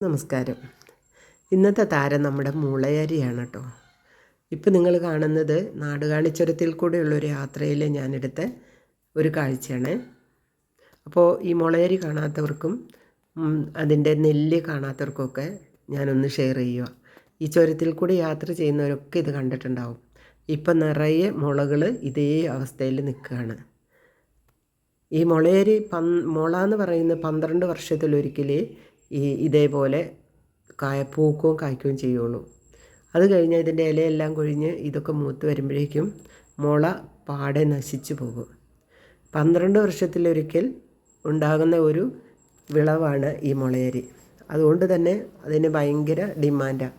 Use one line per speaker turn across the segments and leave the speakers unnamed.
നമസ്കാരം. ഇന്നത്തെ താരം നമ്മുടെ മുളയരിയാണ് കേട്ടോ ഇപ്പം നിങ്ങൾ കാണുന്നത് നാടുകാണിച്ചുരത്തിൽ കൂടെയുള്ളൊരു യാത്രയിൽ ഞാനെടുത്ത ഒരു കാഴ്ചയാണ്. അപ്പോൾ ഈ മുളയരി കാണാത്തവർക്കും അതിന്റെ നെല്ല് കാണാത്തവർക്കൊക്കെ ഞാനൊന്ന് ഷെയർ ചെയ്യുക. ഈ ചുരത്തിൽ കൂടി യാത്ര ചെയ്യുന്നവരൊക്കെ ഇത് കണ്ടിട്ടുണ്ടാവും. ഇപ്പം നിറയെ മുളകൾ ഇതേ അവസ്ഥയിൽ നിൽക്കുകയാണ്. ഈ മുളയരി പന് മുള എന്ന് പറയുന്ന പന്ത്രണ്ട് വർഷത്തിലൊരിക്കൽ ഈ ഇതേപോലെ കായ കായ്ക്കുകയും ചെയ്യുള്ളൂ. അത് കഴിഞ്ഞ് ഇതിന്റെ ഇലയെല്ലാം കൊഴിഞ്ഞ് ഇതൊക്കെ മൂത്ത് വരുമ്പോഴേക്കും മുള പാടെ നശിച്ചു പോകും. പന്ത്രണ്ട് വർഷത്തിലൊരിക്കൽ ഉണ്ടാകുന്ന ഒരു വിളവാണ് ഈ മുളയരി. അതുകൊണ്ട് തന്നെ അതിന് ഭയങ്കര ഡിമാൻഡാണ്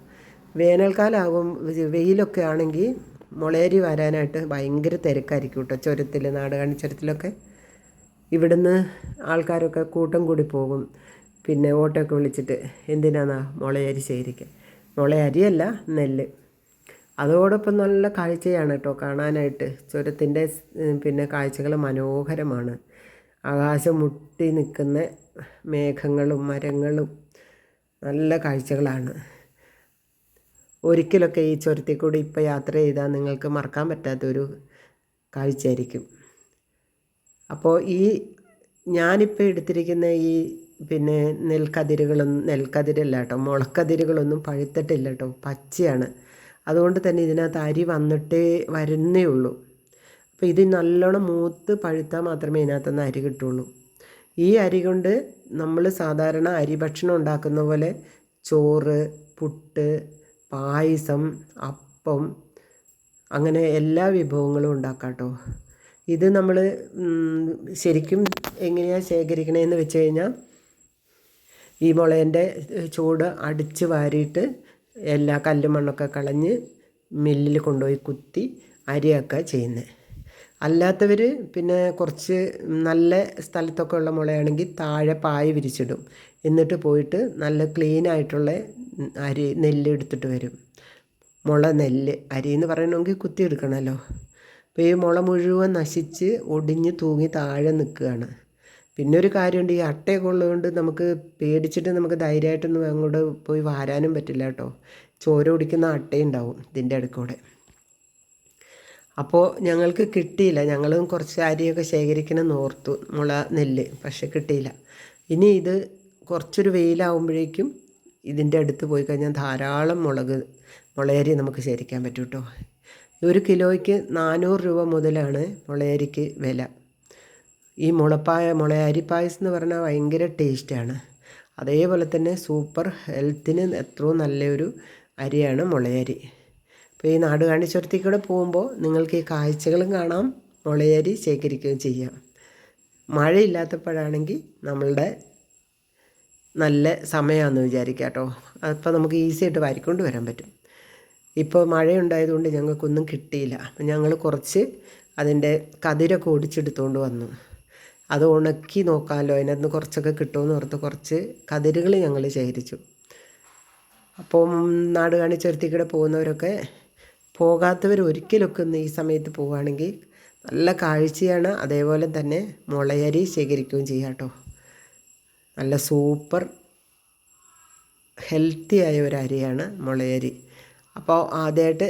വേനൽക്കാലാകും വെയിലൊക്കെ ആണെങ്കിൽ മുളയരി വരാനായിട്ട് ഭയങ്കര തിരക്കായിരിക്കും കേട്ടോ. ചുരത്തിൽ നാടുകാണി ചുരത്തിലൊക്കെ. ഇവിടുന്ന് ആൾക്കാരൊക്കെ കൂട്ടം കൂടി പോകും. പിന്നെ ഓട്ടോയൊക്കെ വിളിച്ചിട്ട് എന്തിനാണെന്നാ മുളയരി ശേഖരിക്കാൻ മുളയരിയല്ല നെല്ല്. അതോടൊപ്പം നല്ല കാഴ്ചയാണ് കേട്ടോ കാണാനായിട്ട്. ചുരത്തിന്റെ പിന്നെ കാഴ്ചകൾ മനോഹരമാണ്. ആകാശം മുട്ടി നിൽക്കുന്ന മേഘങ്ങളും മരങ്ങളും നല്ല കാഴ്ചകളാണ്. ഒരിക്കലൊക്കെ ഈ ചുരത്തിൽ കൂടി ഇപ്പോൾ യാത്ര ചെയ്താൽ നിങ്ങൾക്ക് മറക്കാൻ പറ്റാത്തൊരു കാഴ്ചയായിരിക്കും. അപ്പോൾ ഈ ഞാനിപ്പോൾ എടുത്തിരിക്കുന്ന ഈ പിന്നെ നെൽക്കതിരുകളൊന്നും നെൽക്കതിരല്ല കേട്ടോ മുളക്കതിരുകളൊന്നും പഴുത്തിട്ടില്ല കേട്ടോ പച്ചയാണ്. അതുകൊണ്ട് തന്നെ ഇതിനകത്ത് അരി വന്നിട്ടേ വരുന്നേ ഉള്ളൂ. അപ്പോൾ ഇത് നല്ലോണം മൂത്ത് പഴുത്താൽ മാത്രമേ ഇതിനകത്തുനിന്ന് അരി കിട്ടുള്ളൂ. ഈ അരി കൊണ്ട് നമ്മൾ സാധാരണ അരി ഭക്ഷണം ഉണ്ടാക്കുന്ന പോലെ ചോറ് പുട്ട് പായസം അപ്പം അങ്ങനെ എല്ലാ വിഭവങ്ങളും ഉണ്ടാക്കാം കേട്ടോ. ഇത് നമ്മൾ ശരിക്കും എങ്ങനെയാണ് ശേഖരിക്കണതെന്ന് വെച്ച് കഴിഞ്ഞാൽ ഈ മുളേന്റെ ചൂട് അടിച്ച് വാരിയിട്ട് എല്ലാ കല്ലും മണ്ണൊക്കെ കളഞ്ഞ് മില്ലിൽ കൊണ്ടുപോയി കുത്തി അരിയൊക്കെ ചെയ്യുന്നത് അല്ലാത്തവർ പിന്നെ കുറച്ച് നല്ല സ്ഥലത്തൊക്കെ ഉള്ള മുളയാണെങ്കിൽ താഴെ പായ വിരിച്ചിടും. എന്നിട്ട് പോയിട്ട് നല്ല ക്ലീൻ ആയിട്ടുള്ള അരി നെല്ല് എടുത്തിട്ട് വരും. മുള നെല്ല് അരി എന്ന് പറയണമെങ്കിൽ കുത്തിയെടുക്കണമല്ലോ അപ്പോൾ ഈ മുള മുഴുവൻ നശിച്ച് ഒടിഞ്ഞ് തൂങ്ങി താഴെ നിൽക്കുകയാണ്. പിന്നെ ഒരു കാര്യമുണ്ട് ഈ അട്ടയൊക്കെ ഉള്ളതുകൊണ്ട് നമുക്ക് പേടിച്ചിട്ട് നമുക്ക് ധൈര്യമായിട്ടൊന്നും അങ്ങോട്ട് പോയി വാരാനും പറ്റില്ല കേട്ടോ. ചോര കുടിക്കുന്ന അട്ടയുണ്ടാവും ഇതിന്റെ അടുക്കൂടെ. അപ്പോൾ ഞങ്ങൾക്ക് കിട്ടിയില്ല. ഞങ്ങളും കുറച്ച് അരിയൊക്കെ ശേഖരിക്കണം ഓർത്തു മുള നെല്ല് പക്ഷെ കിട്ടിയില്ല. ഇനി ഇത് കുറച്ചൊരു വെയിലാവുമ്പോഴേക്കും ഇതിന്റെ അടുത്ത് പോയി കഴിഞ്ഞാൽ ധാരാളം മുളക് മുളയരി നമുക്ക് ശേഖരിക്കാൻ പറ്റും കേട്ടോ. ഒരു കിലോയ്ക്ക് നാനൂറ് രൂപ മുതലാണ് മുളയരിക്ക് വില. ഈ മുളപ്പായ മുള അരിപ്പായസം എന്ന് പറഞ്ഞാൽ ഭയങ്കര ടേസ്റ്റാണ് അതേപോലെ തന്നെ സൂപ്പർ ഹെൽത്തിന് എത്രയോ നല്ലൊരു അരിയാണ് മുളയരി. അപ്പോൾ ഈ നാട് കാണിച്ചുരത്തിൽ കൂടെ പോകുമ്പോൾ നിങ്ങൾക്ക് ഈ കാഴ്ചകളും കാണാം മുളയരി ശേഖരിക്കുകയും ചെയ്യാം. മഴയില്ലാത്തപ്പോഴാണെങ്കിൽ നമ്മളുടെ നല്ല സമയമാണെന്ന് വിചാരിക്കാം കേട്ടോ. അപ്പോൾ നമുക്ക് ഈസി ആയിട്ട് വാരിക്കൊണ്ട് വരാൻ പറ്റും. ഇപ്പോൾ മഴയുണ്ടായതുകൊണ്ട് ഞങ്ങൾക്കൊന്നും കിട്ടിയില്ല. അപ്പം ഞങ്ങൾ കുറച്ച് അതിന്റെ കതിരൊക്കെ ഓടിച്ചെടുത്തുകൊണ്ട് വന്നു. അത് ഉണക്കി നോക്കാമല്ലോ അതിനകത്ത് കുറച്ചൊക്കെ കിട്ടുമെന്ന് ഓർത്ത് കുറച്ച് കതിരുകൾ ഞങ്ങൾ ശേഖരിച്ചു. അപ്പം നാട് കാണിച്ചെടുത്തിക്കൂടെ പോകുന്നവരൊക്കെ പോകാത്തവർ ഒരിക്കലൊക്കെ ഒന്ന് ഈ സമയത്ത് പോവുകയാണെങ്കിൽ നല്ല കാഴ്ചയാണ്. അതേപോലെ തന്നെ മുളയരി ശേഖരിക്കുകയും ചെയ്യാം കേട്ടോ. നല്ല സൂപ്പർ ഹെൽത്തി ആയ ഒരു അരിയാണ് മുളയരി. അപ്പോൾ ആദ്യമായിട്ട്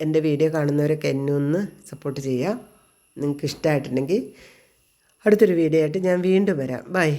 എന്റെ വീഡിയോ കാണുന്നവരൊക്കെ എന്നെ ഒന്ന് സപ്പോർട്ട് ചെയ്യുക. നിങ്ങൾക്ക് ഇഷ്ടമായിട്ടുണ്ടെങ്കിൽ അടുത്തൊരു വീഡിയോ ആയിട്ട് ഞാൻ വീണ്ടും വരാം. ബൈ.